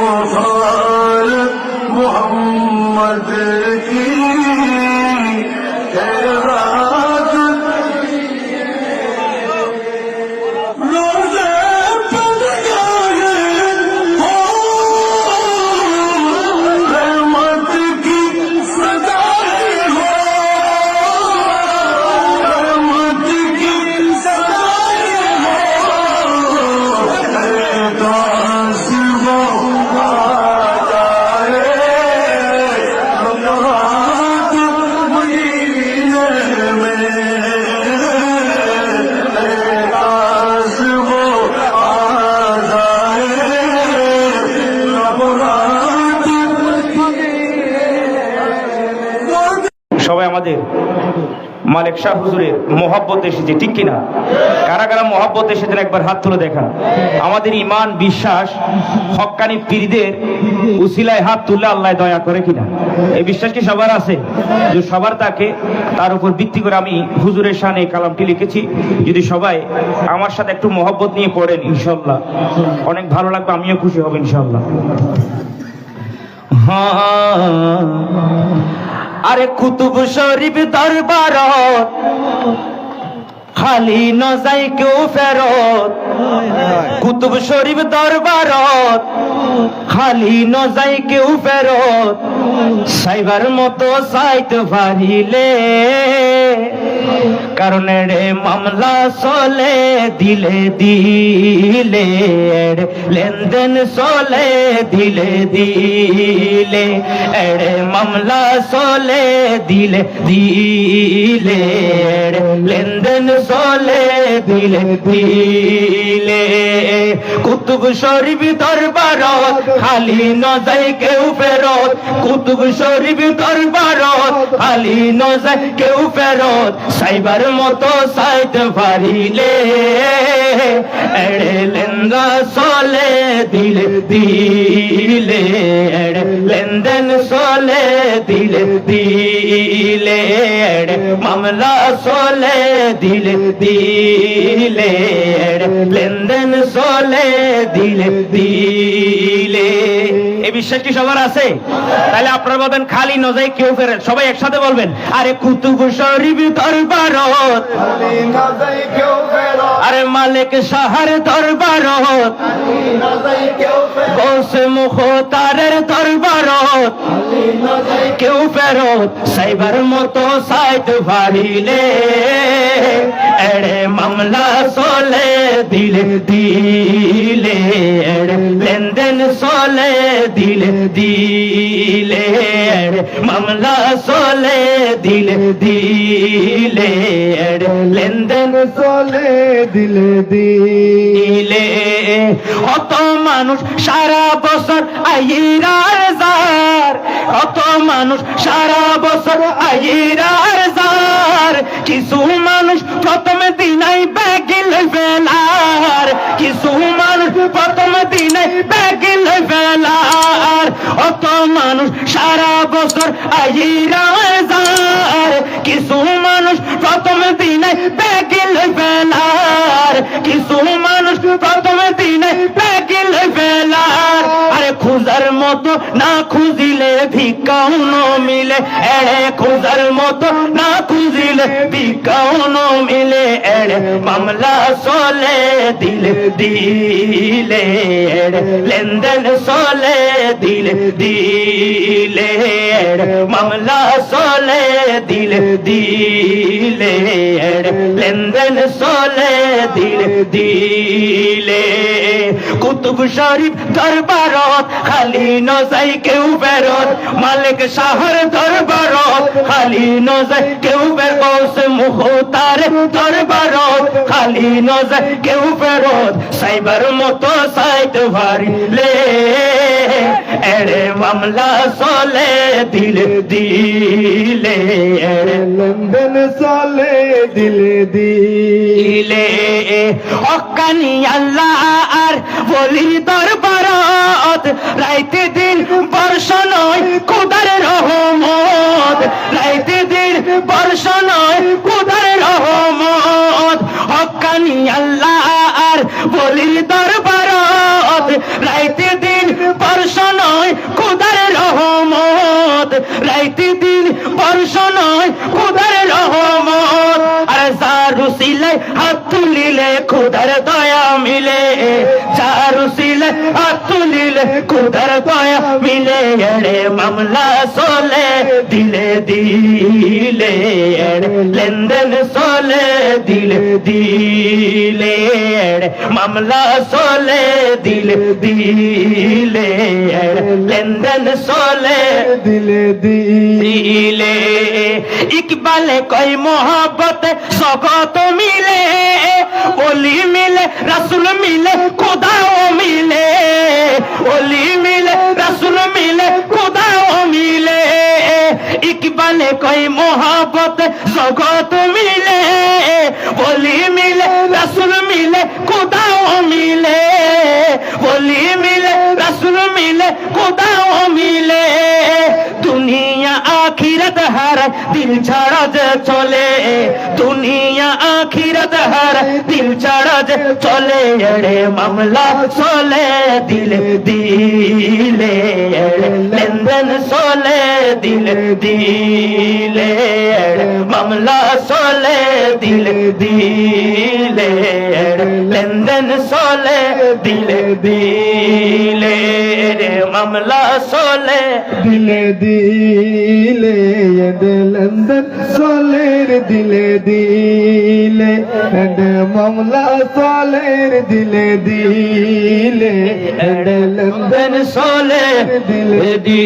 محال محمد মালিক শাহ হুজুরের মহব্বত এসেছে, ঠিক কিনা? কারা কারা মহব্বত এসেছেন, একবার হাত তুলে দেখান। আমাদের ইমান বিশ্বাস হক্কানি পীরদের উসিলায় হাত তুললে আল্লাহ দয়া করে কিনা? এই বিশ্বাস কি সবার আছে? যে সবার তাকে তার উপর ভিত্তি করে আমি হুজুরের শানে এই কালামটি লিখেছি। যদি সবাই আমার সাথে একটু মহব্বত নিয়ে পড়েন ইনশাল্লাহ অনেক ভালো লাগবে, আমিও খুশি হব ইনশাল্লাহ হ্যাঁ আরে কুতুব শরীফ দরবার, খালি নজাই কেউ ফেরত। কুতুব শরীফ দরবার, খালি নজাই কেউ ফেরত। সাইবার মতো সাইতে পারিলে কারণ রে মামলা চলে দিলে দিলে লেনদেন চলে দিলে দিলে এড়ে মামলা চলে দিলে দিলে লেনদেন চলে দিলে দিলে। কুতুব শরীফ দরবার খালি নজাই কেউ ফেরত, কুতুব শরীফ দরবার খালি নজাই কেউ ফেরত, সাইবার মতো সাইতে পারিলে লেন্দা চলে দিলে দিলে লেনদেন চলে দিলে দিলে মামলা চলে দিলে দিলে লেনদেন চলে দিলে দিলে। এই বিশ্বাস কি সবার আছে? তাহলে আপনারা বলবেন, খালি নজাই কেউ ফেরেন, সবাই একসাথে বলবেন, আরে কুতুব শরীফ দরবারত। আরে মালিক শাহর দরবারত। বসে মুখতারের দরবারত। কেউ ফেরত, সাইবার মতো সাইড ভারিলে এড়ে মামলা চলে দিলে দিলে, এড়ে দিলে দিলে এড়ে মামলা চলে দিলে দিলে লেনদেন চলে দিলে দিলে। কত মানুষ সারা বছর আইরার যার কত মানুষ সারা বছর আইরার যার কিছু মানুষ ব্যাগিল ফেলার অত মানুষ সারা বছর আইরার যার কিছু মানুষ প্রথমে দিনে ব্যাগিল ফেলার। কিছু মানুষ প্রথমে দিনে ব্যাগিল ফেলার। আরে খুঁজার মতো না খুঁজিলে ভিক্ষাও ন মিলে। এড়ে খুঁজার মতো না খুঁজিলে ভিক্ষাও ন মিলে এড়ে মামলা চলে দিলে দিলে এড়ে লেনদেন চলে দিলে দিলে এড়ে মামলা চলে দিলে দিলে এড়ে লেনদেন চলে দিলে কুতুব শরীফ দরবারত খালি নজাই কেউ বেরত মালিক শাহর দরবারত খালি নজাই কেউ বের বসে মুখতার দরবারত খালি নজাই কেউ বেরত সাইবার মতো সাইট ভারিলে। এড়ে মামলা চলে দিলে দিলে। লেনদেন চলে দিলে দিলে। অকানি আল্লাহ আর বলি দরবারত রাইতে রাইতে দিন বর্ষ নয় কুদার রহমত। রাইতে দিন বর্ষ নয় কুদার রহমত। আর সার সারুসিলায় হাত তুলিলে কুদার দয়া মিলে। যারু সিলাই হাত তুলিলে খুদার দয়া মিলে এড়ে মামলা সোলে দিলে দিলে এড়ে, লেনদেন সোলে দিলে দিলে এড়ে, মামলা সোলে দিলে দিলে এড়ে, লেনদেন সোলে দিলে দিলে। দিলে ইকবালে ইকবালে কই মোহাবত জগত মিলে বলি মিলে রসুল মিলে খোদাও মিলে বলি মিলে। রাসুল মিলে খোদাও মিলে দুনিয়া আখিরত হার দিল ছাড়া যে চলে দুনিয়া আখিরত হার দিল ছাড়া যে চলে এড়ে মামলা চলে দিল দিলে এড়ে লেনদেন চলে দিল দিলে এড়ে মামলা চলে দিল দিলে দিলে দিলে লন্দন সলের দিলে দিলে মামলা সলের দিলে দিলে লন্দন সলের সোলে দিলে দি